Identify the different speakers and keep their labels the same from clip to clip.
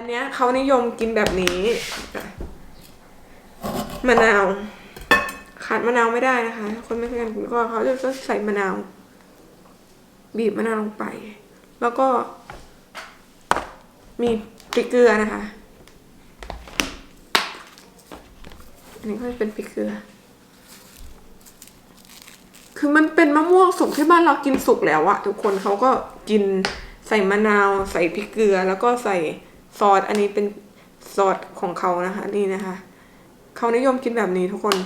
Speaker 1: อันเนี้ยเขานิยมกินแบบนี้มะนาวขาดมะนาวไม่ได้นะคะ คนไม่เคยกินก็เขาจะใส่มะนาว บีบมะนาวลงไป แล้วก็ มีพริกเกลือนะคะอันนี้ก็จะเป็นพริกเกลือ คือมันเป็นมะม่วงสุกที่บ้านเรากินสุกแล้วอะทุกคนเขาก็กินใส่มะนาว ใส่พริกเกลือแล้วก็ใส่ ซอสอันนี้เป็นซอสของเขานะคะ นี่นะคะ เขานิยมกินแบบนี้ทุกคน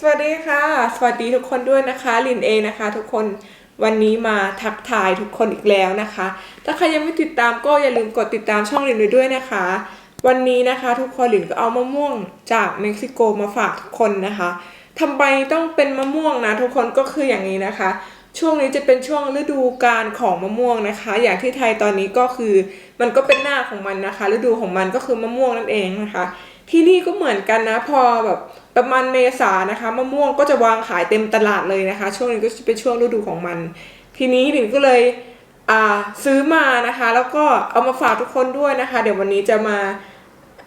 Speaker 1: สวัสดีค่ะ สวัสดีทุกคนด้วยนะคะลินเองนะคะ ทุกคนวันนี้มาทักทายทุกคนอีกแล้วนะคะ ถ้าใครยังไม่ติดตามก็อย่าลืมกดติดตามช่องลินไว้ด้วยนะคะ วันนี้นะคะทุกคนลินก็เอามะม่วงจากเม็กซิโกมาฝากทุกคนนะคะทำไมต้องเป็นมะม่วงนะทุกคนก็คืออย่างนี้นะคะ ช่วงนี้จะเป็นช่วงฤดูกาลของมะม่วงนะคะ อย่างที่ไทยตอนนี้ก็คือมันก็เป็นหน้าของมันนะคะ ฤดูของมันก็คือมะม่วงนั่นเองนะคะ ที่นี่ก็เหมือนกันนะพอแบบประมาณเมษานะคะมะม่วงก็จะวางขายเต็มตลาดเลยนะคะ ช่วงนี้ก็จะเป็นช่วงฤดูของมัน ทีนี้หลินก็เลยอ่าซื้อมานะคะ แล้วก็เอามาฝากทุกคนด้วยนะคะ เดี๋ยววันนี้จะมา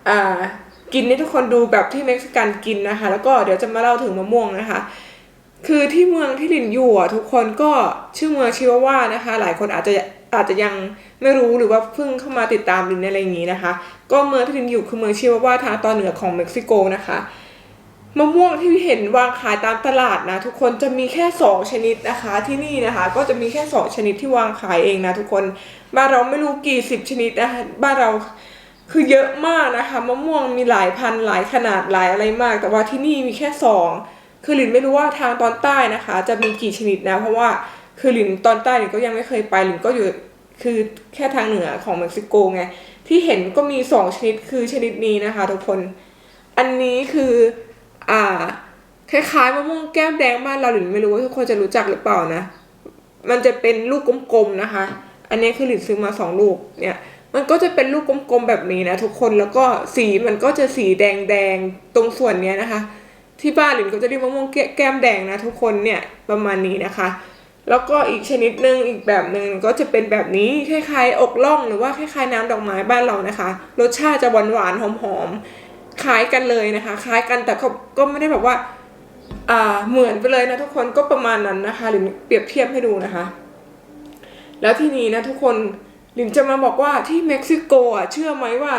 Speaker 1: อ่ากินให้ทุกคนดูแบบที่เม็กซิกันกินนะคะ แล้วก็เดี๋ยวจะมาเล่าถึงมะม่วงนะคะ คือที่เมืองที่หลินอยู่อะทุกคนก็ชื่อเมืองชิวาว่านะคะ หลายคนอาจจะ อาจจะยังไม่รู้หรือว่าเพิ่งเข้ามาติดตามลินในอะไรอย่างนี้นะคะ ก็เมืองที่ลินอยู่คือเมืองชิวาว่าทางตอนเหนือของเม็กซิโกนะคะมะม่วงที่เห็นวางขายตามตลาดนะทุกคนจะมีแค่สองชนิดนะคะที่นี่นะคะ ก็จะมีแค่สองชนิดที่วางขายเองนะทุกคนบ้านเราไม่รู้กี่สิบชนิดนะคะบ้านเราคือเยอะมากนะคะมะม่วงมีหลายพันหลายขนาดหลายอะไรมาก แต่ว่าที่นี่มีแค่สองคือหลินไม่รู้ว่าทางตอนใต้นะคะ จะมีกี่ชนิดนะเพราะว่า คือหลินตอนใต้หลินก็ยังไม่เคยไปหลินก็อยู่คือแค่ทางเหนือของเม็กซิโกไงที่เห็นก็มีสองชนิดคือชนิดนี้นะคะ ทุกคน อันนี้คืออ่าคล้ายๆมะม่วงแก้มแดงบ้านเราหลินไม่รู้ว่าทุกคนจะรู้จักหรือเปล่านะ มันจะเป็นลูกกลมๆนะคะ อันนี้คือหลินซื้อมาสองลูกเนี่ยมันก็จะเป็นลูกกลมๆแบบนี้นะทุกคนแล้วก็สีมันก็จะสีแดงๆตรงส่วนเนี้ยนะคะ ที่บ้านหลินก็จะเรียกมะม่วงแก้มแดงนะทุกคนเนี่ยประมาณนี้นะคะ แล้วก็อีกชนิดหนึ่งอีกแบบหนึ่งก็จะเป็นแบบนี้คล้ายๆอกล่องหรือว่าคล้ายๆน้ำดอกไม้บ้านเรานะคะ รสชาติจะหวานๆหอมๆคล้ายกันเลยนะคะ คล้ายกันแต่เขาก็ไม่ได้แบบว่าอ่าเหมือนไปเลยนะทุกคนก็ประมาณนั้นนะคะ หรือเปรียบเทียบให้ดูนะคะ แล้วทีนี้นะทุกคนลินจะมาบอกว่าที่เม็กซิโกอะเชื่อไหมว่า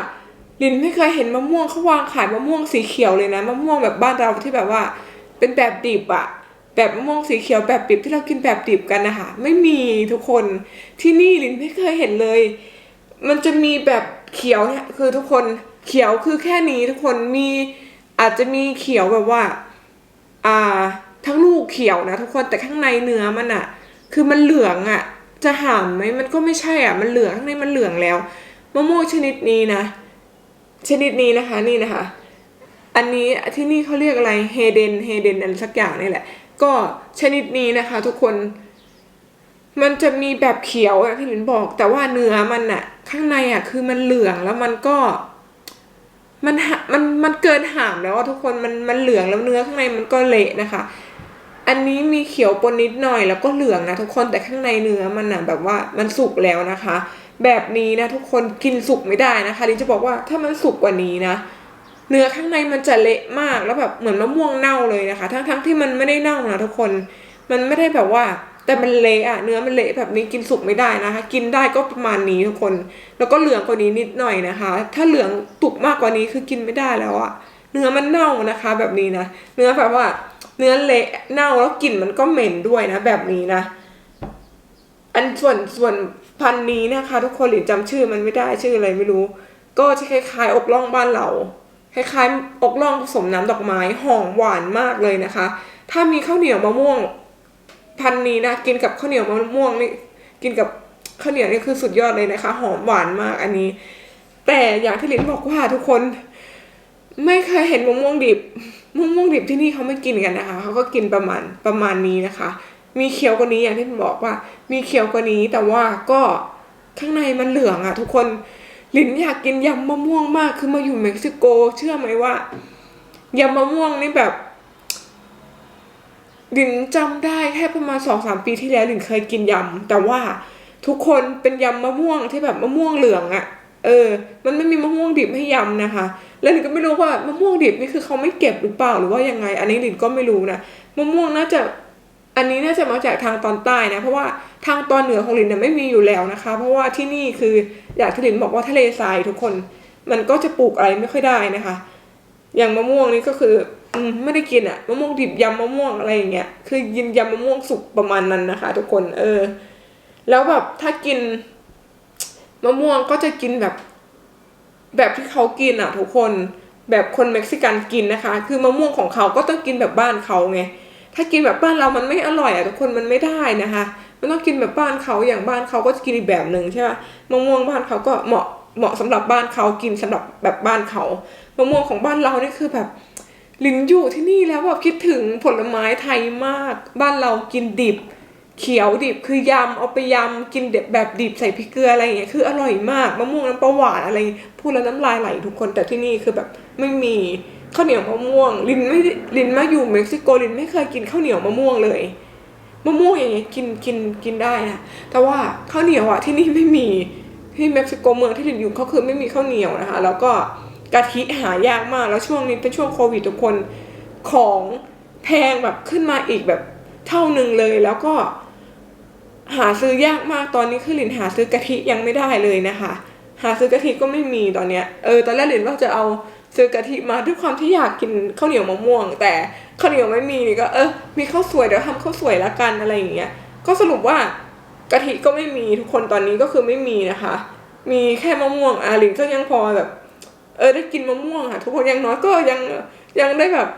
Speaker 1: ลินไม่เคยเห็นมะม่วงเขาวางขายมะม่วงสีเขียวเลยนะมะม่วงแบบบ้านเราที่แบบว่าเป็นแบบดิบอะ แบบมะม่วงสีเขียวแบบดิบที่เรากินแบบดิบกันนะคะไม่มีทุกคนที่นี่ลินไม่เคยเห็นเลย มันจะมีแบบเขียวเนี่ยคือทุกคนเขียวคือแค่นี้ทุกคนมีอาจจะมีเขียวแบบว่า อ่า ทั้งลูกเขียวนะทุกคนแต่ข้างในเนื้อมันอะคือมันเหลืองอะจะหามไหมมันก็ไม่ใช่อะ มันเหลืองข้างในมันเหลืองแล้วมะม่วงชนิดนี้นะ ชนิดนี้นะคะนี่นะคะ อันนี้ที่นี่เขาเรียกอะไรเฮเดนเฮเดนอะไรสักอย่างนี่แหละ ก็ชนิดนี้นะคะทุกคน มันจะมีแบบเขียวอย่างที่หลินบอก แต่ว่าเนื้อมันอะข้างในอะคือมันเหลืองแล้วมันก็มันหามันมันเกินหามแล้วทุกคนมันมันเหลืองแล้วเนื้อข้างในมันก็เละนะคะ อันนี้มีเขียวปนนิดหน่อยแล้วก็เหลืองนะทุกคนแต่ข้างในเนื้อมันนะแบบว่ามันสุกแล้วนะคะ แบบนี้นะทุกคนกินสุกไม่ได้นะคะลินจะบอกว่าถ้ามันสุกกว่านี้นะ เนื้อข้างในมันจะเละมากแล้วแบบเหมือนมะม่วงเน่าเลยนะคะ ทั้งทั้งที่มันไม่ได้เน่านะทุกคน มันไม่ได้แบบว่า แต่มันเละอะเนื้อมันเละแบบนี้กินสุกไม่ได้นะคะ กินได้ก็ประมาณนี้ทุกคน แล้วก็เหลืองกว่านี้นิดหน่อยนะคะ ถ้าเหลืองตุกมากกว่านี้คือกินไม่ได้แล้วอะเนื้อมันเน่านะคะ แบบนี้นะเนื้อแบบว่า เนื้อเละเน่าแล้วกลิ่นมันก็เหม็นด้วยนะ แบบนี้นะ อันส่วนส่วนพันนี้นะคะ ทุกคนหลินจำชื่อมันไม่ได้ชื่ออะไรไม่รู้ ก็จะคล้ายๆอกล่องบ้านเรา คล้ายๆอกล่องผสมน้ำดอกไม้หอมหวานมากเลยนะคะ ถ้ามีข้าวเหนียวมะม่วง พันนี้นะกินกับข้าวเหนียวมะม่วงนี่กินกับข้าวเหนียวนี่คือสุดยอดเลยนะคะ หอมหวานมากอันนี้ แต่อย่างที่ลินบอกว่าทุกคน ไม่เคยเห็นมะม่วงดิบมะม่วงดิบที่นี่เขาไม่กินกันนะคะเขาก็กินประมาณประมาณนี้นะคะ มีเขียวกว่านี้อย่างที่บอกว่า มีเขียวกว่านี้แต่ว่าก็ข้างในมันเหลืองอะทุกคน ลินอยากกินยำมะม่วงมากคือมาอยู่เม็กซิโก เชื่อไหมว่ายำมะม่วงนี่แบบลินจำได้แค่ประมาณสองสามปีที่แล้วลินเคยกินยำแต่ว่าทุกคนเป็นยำมะม่วงที่แบบมะม่วงเหลืองอะ่ะเออ มันไม่มีมะม่วงดิบให้ยำนะคะ แล้วลินก็ไม่รู้ว่ามะม่วงดิบนี่คือเขาไม่เก็บหรือเปล่าหรือว่ายังไง อันนี้ลินก็ไม่รู้นะมะม่วงน่าจะ อันนี้น่าจะมาจากทางตอนใต้นะ เพราะว่าทางตอนเหนือของลินเนี่ยไม่มีอยู่แล้วนะคะ เพราะว่าที่นี่คืออยากที่ลินบอกว่าทะเลทรายทุกคน มันก็จะปลูกอะไรไม่ค่อยได้นะคะ อย่างมะม่วงนี่ก็คืออืมไม่ได้กินอะมะม่วงดิบยำมะม่วงอะไรอย่างเงี้ยคือยินยำมะม่วงสุกประมาณนั้นนะคะ ทุกคน เออ แล้วแบบถ้ากินมะม่วงก็จะกินแบบ แบบที่เขากินอะทุกคนแบบคนเม็กซิกันกินนะคะ คือมะม่วงของเขาก็ต้องกินแบบบ้านเขาไง ถ้ากินแบบบ้านเรามันไม่อร่อยอะทุกคนมันไม่ได้นะคะ มันต้องกินแบบบ้านเขาอย่างบ้านเขาก็จะกินอีกแบบหนึ่งใช่ปะมมะม่วงบ้านเขาก็เหมาะเหมาะสำหรับบ้านเขากินสำหรับแบบบ้านเขามะม่วงของบ้านเรานี่คือแบบลินอยู่ที่นี่แล้วแบบคิดถึงผลไม้ไทยมาก บ้านเรากินดิบ เขียวดิบคือยำเอาไปยำกินแบบดิบใส่พริกเกลืออะไรอย่างเงี้ยคืออร่อยมากมะม่วงน้ำปลาหวานอะไรพูดแล้วน้ำลายไหลทุกคนแต่ที่นี่คือแบบไม่มี ข้าวเหนียวมะม่วง ลินไม่ลินมาอยู่เม็กซิโกลินไม่เคยกินข้าวเหนียวมะม่วงเลยมะม่วงอย่างเงี้ยกินกินกินได้นะแต่ว่าข้าวเหนียวอะที่นี่ไม่มีที่เม็กซิโกเมืองที่ลินอยู่เขาคือไม่มีข้าวเหนียวนะคะ แล้วก็กะทิหายากมากแล้วช่วงนี้เป็นช่วงโควิดทุกคนของแพงแบบขึ้นมาอีกแบบเท่าหนึ่งเลยแล้วก็ หาซื้อยากมากตอนนี้คือหลินหาซื้อกะทิยังไม่ได้เลยนะคะ หาซื้อกะทิก็ไม่มีตอนเนี้ยเออตอนแรกหลินว่าจะเอา ซื้อกะทิมาด้วยความที่อยากกินข้าวเหนียวมะม่วง แต่ข้าวเหนียวไม่มีนี่ก็เออมีข้าวสวยเดี๋ยวทำข้าวสวยละกันอะไรอย่างเงี้ยก็สรุปว่ากะทิก็ไม่มีทุกคนตอนนี้ก็คือไม่มีนะคะ มีแค่มะม่วงอาลินก็ยังพอแบบ เออได้กินมะม่วงค่ะ ทุกคนยังน้อยก็ยังยังได้แบบ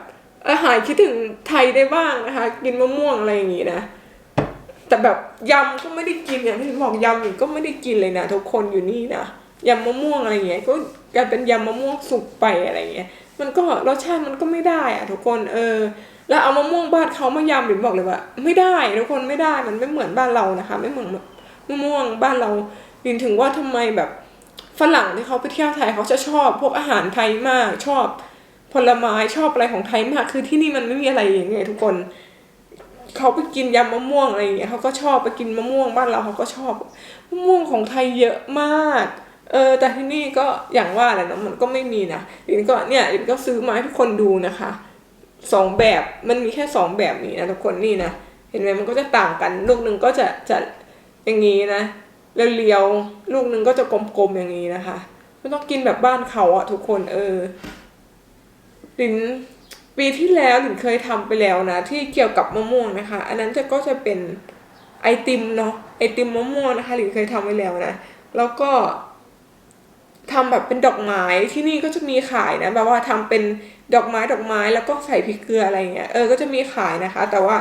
Speaker 1: ออหายคิดถึงไทยได้บ้างนะคะ กินมะม่วงอะไรอย่างงี้นะแต่แบบยำก็ไม่ได้กินอย่างที่บอกยำอีกก็ไม่ได้กินเลยนะทุกคนอยู่นี่นะ ยำมะม่วงอะไรเงี้ยก็กลายเป็นยำมะม่วงสุกไปอะไรเงี้ยมันก็รสชาติมันก็ไม่ได้อะทุกคนเออ แล้วเอามะม่วงบ้านเขามายำหรือบอกเลยว่า ไม่ได้ทุกคนไม่ได้มันไม่เหมือนบ้านเรานะคะ ไม่เหมือนมะม่วงบ้านเราดินถึงว่าทำไมแบบฝรั่งที่เขาไปเที่ยวไทยเขาจะชอบ พวกอาหารไทยมากชอบผลไม้ชอบอะไรของไทยมาก คือที่นี่มันไม่มีอะไรอย่างเงี้ยทุกคนเขาไปกินยำมะม่วงอะไรอย่างเงี้ยเขาก็ชอบไปกินมะม่วงบ้านเราเขาก็ชอบมะม่วงของไทยเยอะมาก เออแต่ที่นี่ก็อย่างว่าแหละเนาะมันก็ไม่มีนะลินก็เนี่ยลินก็ซื้อมาให้ทุกคนดูนะคะสองแบบมันมีแค่สองแบบนี้นะทุกคนนี่นะเห็นไหมมันก็จะต่างกัน ลูกหนึ่งก็จะจะอย่างนี้นะเรียวๆลูกหนึ่งก็จะกลมๆอย่างนี้นะคะไม่ต้องกินแบบบ้านเขาอะทุกคนเออลินปีที่แล้วลินเคยทำไปแล้วนะ ที่เกี่ยวกับมะม่วงนะคะ อันนั้นจะก็จะเป็นไอติมเนาะไอติมมะม่วงนะคะลินเคยทำไปแล้วนะแล้วก็ ทำแบบเป็นดอกไม้ที่นี่ก็จะมีขายนะแบบว่าทำเป็นดอกไม้ดอกไม้แล้วก็ใส่พริกเกลืออะไรเงี้ยเออก็จะมีขายนะคะ แต่ว่า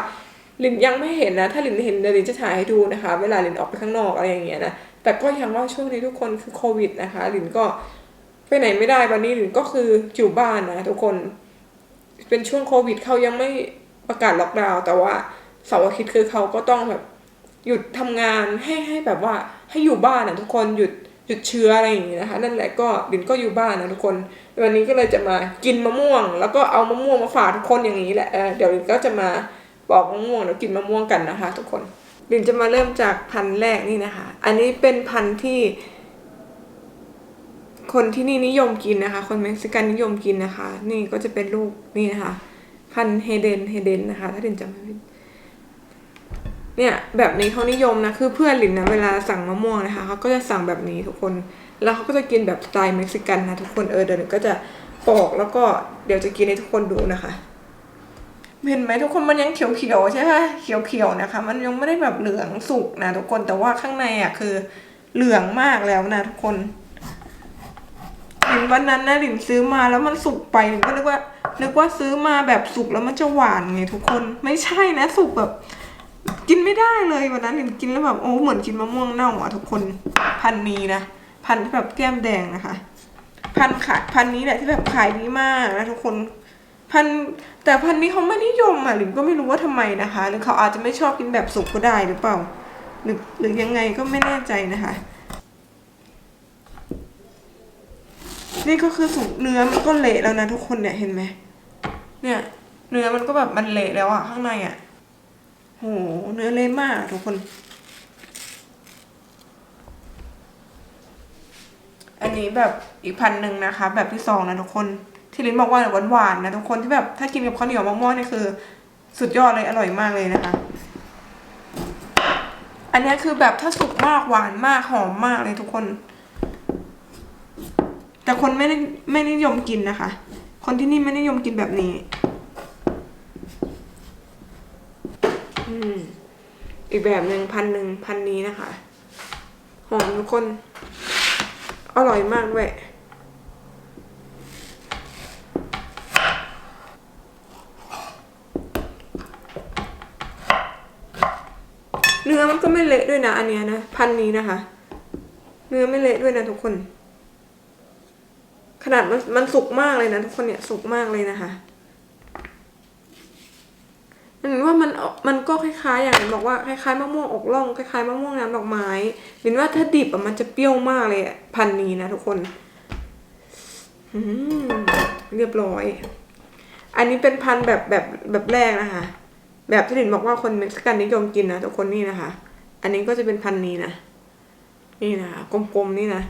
Speaker 1: ลินยังไม่เห็นนะ ถ้าลินเห็นเดี๋ยวลินจะถ่ายให้ดูนะคะ เวลาลินออกไปข้างนอกอะไรอย่างเงี้ยนะแต่ก็ยังว่าช่วงนี้ทุกคนคือโควิดนะคะลินก็ไปไหนไม่ได้วันนี้ลินก็คืออยู่บ้านนะทุกคนเป็นช่วงโควิดเขายังไม่ประกาศล็อกดาวน์แต่ว่าเสาร์อาทิตย์คือเขาก็ต้องแบบหยุดทำงานให้ให้แบบว่าให้อยู่บ้านนะทุกคนหยุด หยุดเชื้ออะไรอย่างงี้นะคะนั่นแหละก็ดินก็อยู่บ้านนะทุกคน วันนี้ก็เลยจะมากินมะม่วง แล้วก็เอามะม่วงมาฝากทุกคนอย่างนี้แหละเเดี๋ยวดินก็จะมาปอกมะม่วงแล้วกินมะม่วงกันนะคะ ทุกคนดินจะมาเริ่มจากพันธุ์แรกนี่นะคะ อันนี้เป็นพันธุ์ที่ คนที่นี่นิยมกินนะคะ คนเม็กซิกันนิยมกินนะคะ นี่ก็จะเป็นลูกนี่นะคะ พันธุ์เฮเดนเฮเดนนะคะ ถ้าเดนจำไม่ผิด เนี่ยแบบนี้เขานิยมนะคือเพื่อนหลินนะเวลาสั่งมะม่วงนะคะเขาก็จะสั่งแบบนี้ทุกคนแล้วเขาก็จะกินแบบสไตล์เม็กซิกันนะทุกคนเออเดี๋ยวหนูก็จะปอกแล้วก็เดี๋ยวจะกินให้ทุกคนดูนะคะเห็นไหมทุกคนมันยังเขียวๆใช่ไหมเขียวๆนะคะ มันยังไม่ได้แบบเหลืองสุกนะทุกคนแต่ว่าข้างในอะคือเหลืองมากแล้วนะทุกคนหลินวันนั้นนะหลินซื้อมาแล้วมันสุกไปหลินก็นึกว่านึกว่าซื้อมาแบบสุกแล้วมันจะหวานไงทุกคนไม่ใช่นะสุกแบบ กินไม่ได้เลยวันนั้นหลินกินแล้วแบบโอ้เหมือนกินมะม่วงเน่าอะทุกคนพันนี้นะพันที่แบบแก้มแดงนะคะ พันขายพันนี้แหละที่แบบขายดีมากนะทุกคนพันแต่พันนี้เขาไม่นิยมอะหลินก็ไม่รู้ว่าทำไมนะคะ หรือเขาอาจจะไม่ชอบกินแบบสุกก็ได้หรือเปล่า หรือหรือยังไงก็ไม่แน่ใจนะคะ นี่ก็คือสุกเนื้อมันก็เละแล้วนะทุกคนเนี่ยเห็นไหมเนี่ย เนื้อมันก็แบบมันเละแล้วอะข้างในอะ โหเนื้อเละมากทุกคน อันนี้แบบอีกพันหนึ่งนะคะ แบบที่สองนะทุกคน ที่ลิ้นบอกว่าหวานหวานๆนะทุกคนที่แบบถ้ากินกับข้าวเหนียวมะม่วงนี่คือ สุดยอดเลยอร่อยมากเลยนะคะ อันนี้คือแบบถ้าสุกมากหวานมากหอมมากเลยทุกคน แต่คนไม่ได้ไม่นิยมกินนะคะ คนที่นี่ไม่นิยมกินแบบนี้ ม อีกแบบหนึ่งพันหนึ่งพันนี้นะคะ หอมทุกคน อร่อยมากด้วยเนื้อมันก็ไม่เละด้วยนะ อันเนี้ยนะ พันนี้นะคะ เนื้อไม่เละด้วยนะทุกคน ขนาดมันมันสุกมากเลยนะทุกคนเนี่ยสุกมากเลยนะคะ เห็นว่ามันมันก็คล้ายๆ อย่างที่บอกว่าคล้ายๆมะม่วงอกล่องคล้ายๆมะม่วงน้ำดอกไม้เห็นว่าถ้าดิบอะมันจะเปรี้ยวมากเลยพันนี้นะทุกคนเรียบร้อย อันนี้เป็นพันแบบแบบแบบแรกนะคะ แบบที่หลินบอกว่าคนเม็กซิกันนิยมกินนะทุกคนนี่นะคะ อันนี้ก็จะเป็นพันนี้นะนี่นะคะกลมๆนี่นะ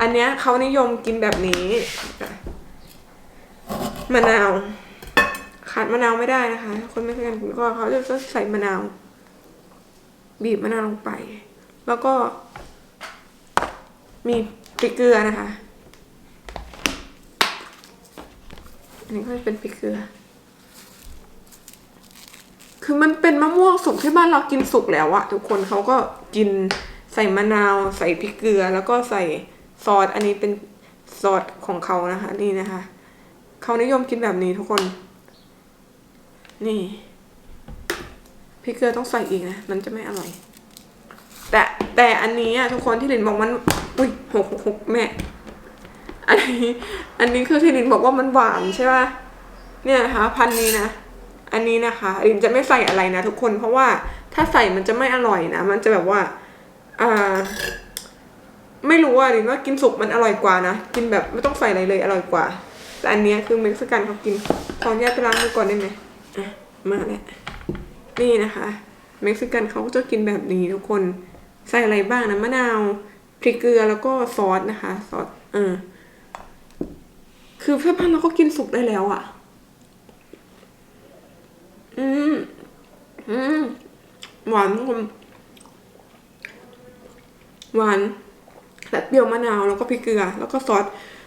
Speaker 1: อันเนี้ยเขานิยมกินแบบนี้มะนาว ขาดมะนาวไม่ได้นะคะ คนไม่เคยกันก็เขาจะใส่มะนาว บีบมะนาวลงไป แล้วก็ มีพริกเกลือนะคะอันนี้ก็จะเป็นพริกเกลือ คือมันเป็นมะม่วงสุกที่บ้านเรากินสุกแล้วอะทุกคนเขาก็กินใส่มะนาว ใส่พริกเกลือ แล้วก็ใส่ซอสอันนี้เป็นซอสของเขานะคะ นี่นะคะเขานิยมกินแบบนี้ทุกคน นี่พริกเกลือต้องใส่อีกนะมันจะไม่อร่อย แต่แต่อันนี้อะทุกคนที่ลินบอกมัน อุ้ยหกหกแม่ อันนี้ อันนี้คือที่ลินบอกว่ามันหวานใช่ป่ะเนี่ยนะคะพันนี้นะอันนี้นะคะลินจะไม่ใส่อะไรนะทุกคนเพราะว่าถ้าใส่มันจะไม่อร่อยนะ มันจะแบบว่าอ่าไม่รู้อะลินว่ากินสุกมันอร่อยกว่านะกินแบบไม่ต้องใส่อะไรเลยอร่อยกว่า แต่อันนี้คือเม็กซิกันเขากินขออนุญาตไปล้างมือก่อนได้ไหม อะมาแล้วนี่นะคะเม็กซิกันเขาก็จะกินแบบนี้ทุกคนใส่อะไรบ้างนะมะนาวพริกเกลือแล้วก็ซอสนะคะซอสเออคือเพื่อนๆเราก็กินสุกได้แล้วอะ อืมอืมหวานทุกคนหวานและเปรี้ยวมะนาวแล้วก็พริกเกลือ แล้วก็ซอส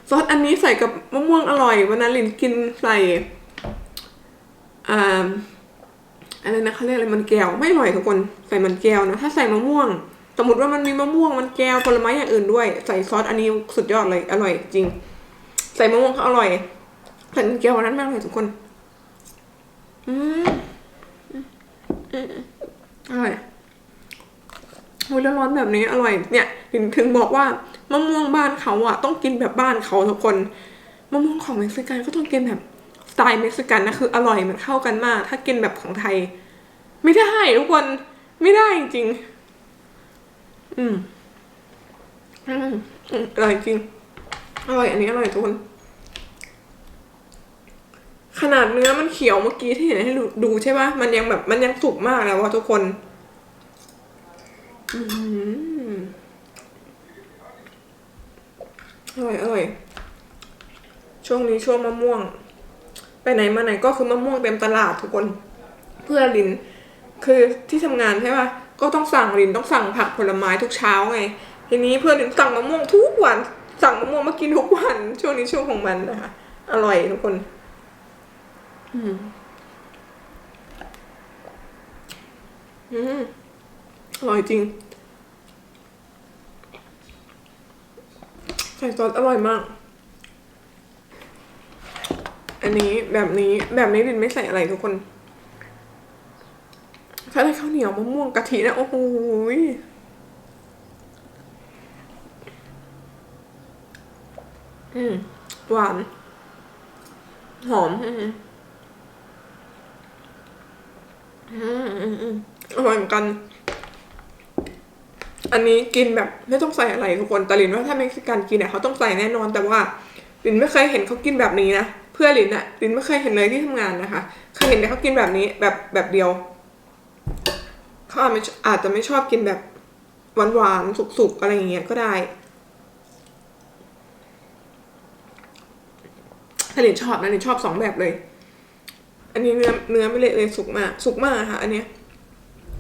Speaker 1: ซอสอันนี้ใส่กับมะม่วงอร่อยวันนั้นลินกินใส่ อ่าอะไรนะเขาเรียกอะไรมันแก้วไม่อร่อยทุกคนใส่มันแก้วนะถ้าใส่มะม่วง สมมติว่ามันมีมะม่วงมันแก้วผลไม้อย่างอื่นด้วย ใส่ซอสอันนี้สุดยอดเลยอร่อยจริง ใส่มะม่วงก็อร่อยใส่มันแก้วอันนั้นมากเลยทุกคน อืมอือร่อยโอ้ยแล้วร้อนแบบนี้อร่อยเนี่ยถึงถึงบอกว่ามะม่วงบ้านเขาอะต้องกินแบบบ้านเขาทุกคนมะม่วงของเม็กซิกันก็ต้องกินแบบ ไตล์เม็กซิกันนะคืออร่อยมันเข้ากันมาก ถ้ากินแบบของไทย ไม่ได้ทุกคนไม่ได้จริง อืมอืมอร่อยจริง อร่อย อันนี้อร่อยทุกคน ขนาดเนื้อมันเขียวเมื่อกี้ที่เห็นให้ดูใช่ปะมันยังแบบมันยังสุกมากแล้วว่ะทุกคนอืมอร่อยอร่อยช่วงนี้ช่วงมะม่วง ไปไหนมาไหนก็คือมะม่วงเต็มตลาดทุกคน เพื่อลิน คือที่ทำงานใช่ปะก็ต้องสั่งลินต้องสั่งผักผลไม้ทุกเช้าไง ทีนี้เพื่อนลินสั่งมะม่วงทุกวัน สั่งมะม่วงมากินทุกวัน ช่วงนี้ช่วงของมันนะคะ อร่อยทุกคน อืม อืมอร่อยจริงใส่ซอสอร่อยมาก อันนี้แบบนี้แบบนี้ลินไม่ใส่อะไรทุกคน ถ้าได้ข้าวเหนียวมะม่วงกะทินะโอ้โหอืมหวาน หอมอืมอร่อยเหมือนกัน อันนี้กินแบบไม่ต้องใส่อะไรทุกคนแต่ลินว่าถ้าเม็กซิกันกินเนี่ยเขาต้องใส่แน่นอนแต่ว่า ลินไม่เคยเห็นเขากินแบบนี้นะเพื่อนลินอะลินไม่เคยเห็นเลยที่ทำงานนะคะเคยเห็นแต่เขากินแบบนี้แบบแบบเดียวเขาอาจไม่อาจจะไม่ชอบกินแบบหวานๆสุกๆอะไรอย่างเงี้ยก็ได้ถ้าลินชอบนะลินชอบสองแบบเลย อันนี้เนื้อเนื้อไม่เละเลยสุกมากสุกมากค่ะ อันเนี้ย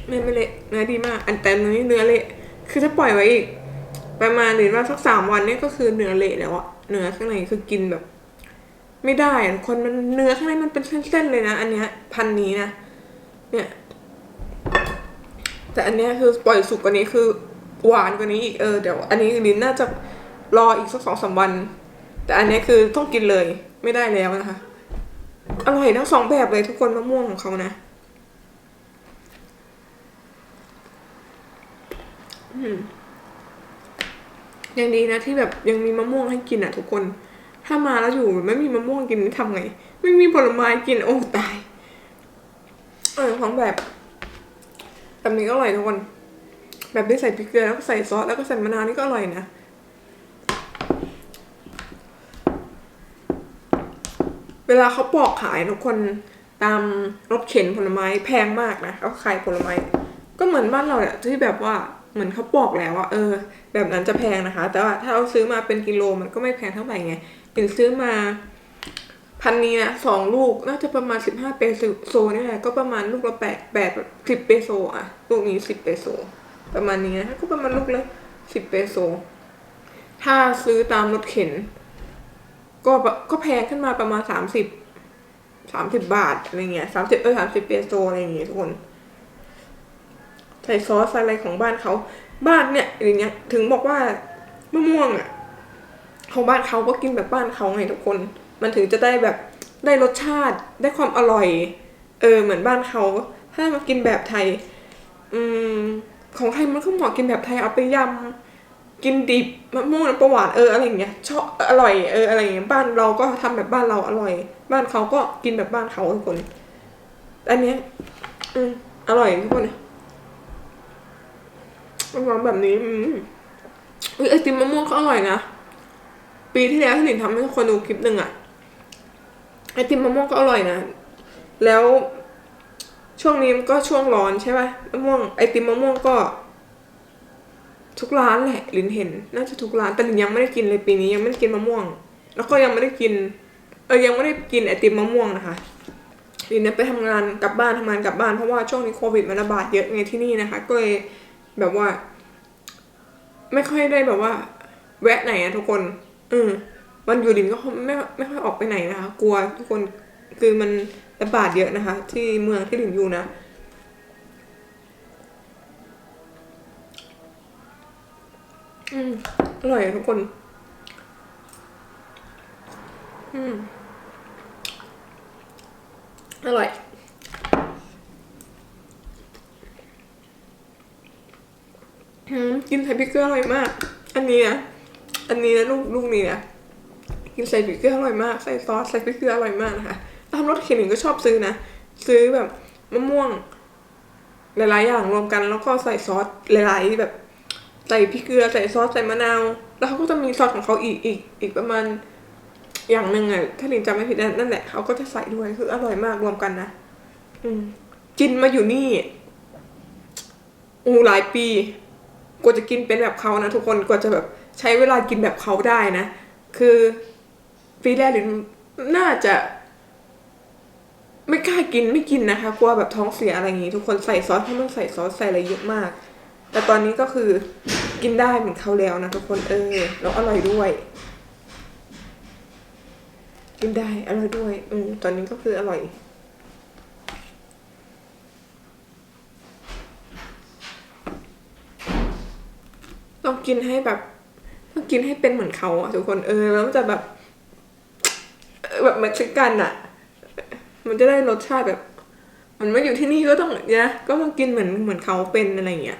Speaker 1: ไม่ไม่เละเนื้อดีมาก อันแต่เนื้อเนื้อเละคือถ้าปล่อยไว้อีก ประมาณหรือว่าสักสามวันเนี่ยก็คือเนื้อเละแล้วอะเนื้อข้างในคือกินแบบ ไม่ได้คนมันเนื้อข้างในมันเป็นเส้นๆเลยนะ อันเนี้ย พันนี้นะเนี่ยแต่อันเนี้ยคือปล่อยสุกกว่านี้คือหวานกว่านี้อีกเออเดี๋ยวอันนี้ลิ้นน่าจะรออีกสักสองสามวัน แต่อันเนี้ยคือต้องกินเลยไม่ได้แล้วนะคะอร่อยทั้งสองแบบเลยทุกคนมะม่วงของเขานะ ยังดีนะที่แบบยังมีมะม่วงให้กินอะทุกคน ถ้ามาแล้วอยู่ไม่มีมะม่วงกินนี่ทำไง ไม่มีผลไม้กินโอ้ตาย เออของแบบแบบนี้ก็อร่อยทุกคน แบบที่ใส่พริกเกลือแล้วก็ใส่ซอสแล้วก็ใส่มะนาวนี่ก็อร่อยนะเวลาเขาปอกขายทุกคนตามรถเข็นผลไม้แพงมากนะเขาขายผลไม้ ก็เหมือนบ้านเราอะที่แบบว่า เหมือนเขาปอกแล้วอะเออ แบบนั้นจะแพงนะคะ แต่ว่าถ้าเราซื้อมาเป็นกิโลมันก็ไม่แพงเท่าไหร่ไงถึงซื้อมาพันนี้นะสองลูกน่าจะประมาณสิบห้าเปโซนี่แหละก็ประมาณลูกละแปดแปดสิบเปโซอะลูกนี้สิบเปโซประมาณนี้นะก็ประมาณลูกละสิบเปโซถ้าซื้อตามรถเข็น ก็ก็แพงขึ้นมาประมาณสามสิบสามสิบบาทอะไรเงี้ยสามสิบเออสามสิบเปโซอะไรอย่างเงี้ยทุกคน ใส่ซอสอะไรของบ้านเขา บ้านเนี่ยอย่างเงี้ย ถึงบอกว่ามะม่วงอะของบ้านเขาก็กินแบบบ้านเขาไงทุกคน มันถึงจะได้แบบได้รสชาติได้ความอร่อย เออเหมือนบ้านเขา ถ้ามากินแบบไทย อืมของไทยมันก็เหมาะกินแบบไทยเอาไปยำกินดิบมะม่วงน้ำปลาหวานเอออะไรอย่างเงี้ยชอบอร่อยเอออะไรอย่างเงี้ยบ้านเราก็ทำแบบบ้านเราอร่อย บ้านเขาก็กินแบบบ้านเขาทุกคน อันเนี้ยอืมอร่อยทุกคน มะม่วงแบบนี้อืมอุ๊ยไอติมมะม่วงก็อร่อยนะ ปีที่แล้วที่หลินทำให้คนดูคลิปหนึ่งอะไอติมมะม่วงก็อร่อยนะ แล้วช่วงนี้มันก็ช่วงร้อนใช่ป่ะมะม่วงไอติมมะม่วงก็ ทุกร้านแหละลินเห็น น่าจะทุกร้านแต่ลินยังไม่ได้กินเลยปีนี้ยังไม่ได้กินมะม่วง แล้วก็ยังไม่ได้กิน เออยังไม่ได้กินไอติมมะม่วงนะคะลินเนี่ยไปทำงานกลับบ้านทำงานกลับบ้านเพราะว่าช่วงนี้โควิดมันระบาดเยอะไงที่นี่นะคะ ก็เลย แบบว่า ไม่ค่อยได้แบบว่า แวะไหนอะทุกคน อืมวันอยู่ลินก็ไม่ไม่ค่อยออกไปไหนนะคะ กลัวทุกคนคือมันระบาดเยอะนะคะ ที่เมืองที่ลินอยู่นะอืมอร่อยทุกคน อืมอร่อย อืม กินใส่พริกเกลืออร่อยมาก อันนี้นะอันนี้นะลูกลูกนี้นะกินใส่พริกเกลืออร่อยมาก ใส่ซอสใส่พริกเกลืออร่อยมากนะคะตามรถเข็นหนึ่งก็ชอบซื้อนะ ซื้อแบบมะม่วง หลายๆอย่างรวมกัน แล้วก็ใส่ซอสหลายๆแบบ ใส่พริกเกลือใส่ซอสใส่มะนาว แล้วเขาก็จะมีซอสของเขาอีกอีกอีกประมาณอย่างหนึ่งอะถ้าลินจำไม่ผิดนั่นแหละเขาก็จะใส่ด้วยคืออร่อยมากรวมกันนะอืมกินมาอยู่นี่ อูหลายปี ว่าจะกินเป็นแบบเขานะทุกคนกว่าจะแบบใช้เวลากินแบบเขาได้นะ คือปีแรกลินน่าจะ ไม่กล้ากินไม่กินนะคะกลัวแบบท้องเสียอะไรอย่างงี้ ทุกคนใส่ซอสเพราะมันใส่ซอสใส่อะไรเยอะมาก แต่ตอนนี้ก็คือกินได้เหมือนเขาแล้วนะทุกคนเออแล้วอร่อยด้วย กินได้อร่อยด้วย อืมตอนนี้ก็คืออร่อย ต้องกินให้แบบต้องกินให้เป็นเหมือนเขาอะทุกคนเออแล้วจะแบบแบบเม็กซิกันอะมันจะได้รสชาติแบบ มันไม่อยู่ที่นี่ก็ต้องเนี่ยก็ต้องกินเหมือนเหมือนเขาเป็นอะไรอย่างเงี้ย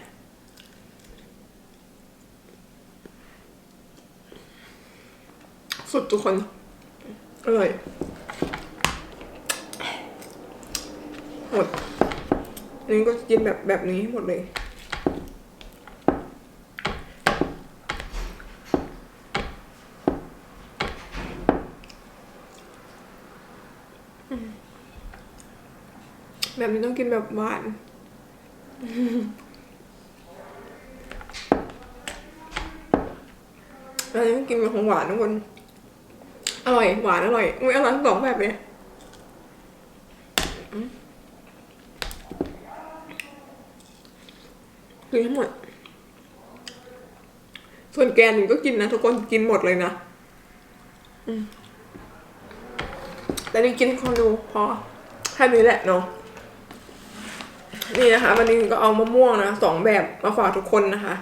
Speaker 1: สุดทุกคนอร่อยหมดอันนี้ก็กินแบบแบบนี้หมดเลย แบบนี้ต้องกินแบบหวานอันนี้ต้องกินแบบของหวานทุกคน อร่อย หวานอร่อย อุ้ยอร่อยทั้งสองแบบเลยกินทั้งหมด ส่วนแกนหนูก็กินนะทุกคนกินหมดเลยนะแต่นี่กินให้คนดูพอแค่นี้แหละเนาะ นี่นะคะวันนี้ก็เอามะม่วงนะสองแบบมาฝากทุกคนนะคะ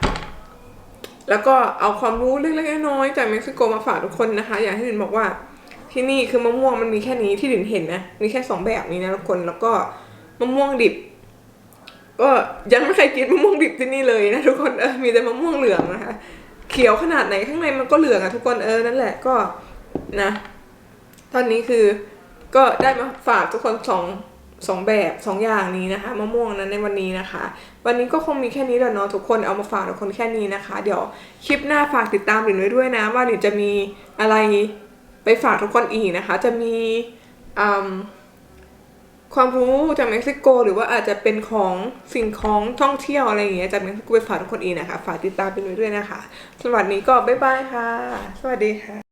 Speaker 1: แล้วก็เอาความรู้เล็กๆน้อยๆจากเม็กซิโกมาฝากทุกคนนะคะ อย่างที่หลินบอกว่า ที่นี่คือมะม่วงมันมีแค่นี้ที่หลินเห็นนะมีแค่สองแบบนี้นะทุกคนแล้วก็มะม่วงดิบ ก็ยังไม่เคยกินมะม่วงดิบที่นี่เลยนะทุกคนเออมีแต่มะม่วงเหลืองนะคะ เขียวขนาดไหนข้างในมันก็เหลืองอะทุกคนเออนั่นแหละก็นะ ตอนนี้คือก็ได้มาฝากทุกคนสอง สองแบบสองอย่างนี้นะคะมะม่วงนั้นในวันนี้นะคะ วันนี้ก็คงมีแค่นี้แหละเนาะทุกคนเอามาฝากทุกคนแค่นี้นะคะ เดี๋ยวคลิปหน้าฝากติดตามหลินไว้ด้วยนะ ว่าหลินจะมีอะไรไปฝากทุกคนอีกนะคะ จะมีความรู้จากเม็กซิโก หรือว่าอาจจะเป็นของสิ่งของท่องเที่ยวอะไรอย่างเงี้ยจากเม็กซิโกไปฝากทุกคนอีกนะคะ ฝากติดตามไปด้วยนะคะสวันนี้ก็บ๊ายบายค่ะ สวัสดีค่ะ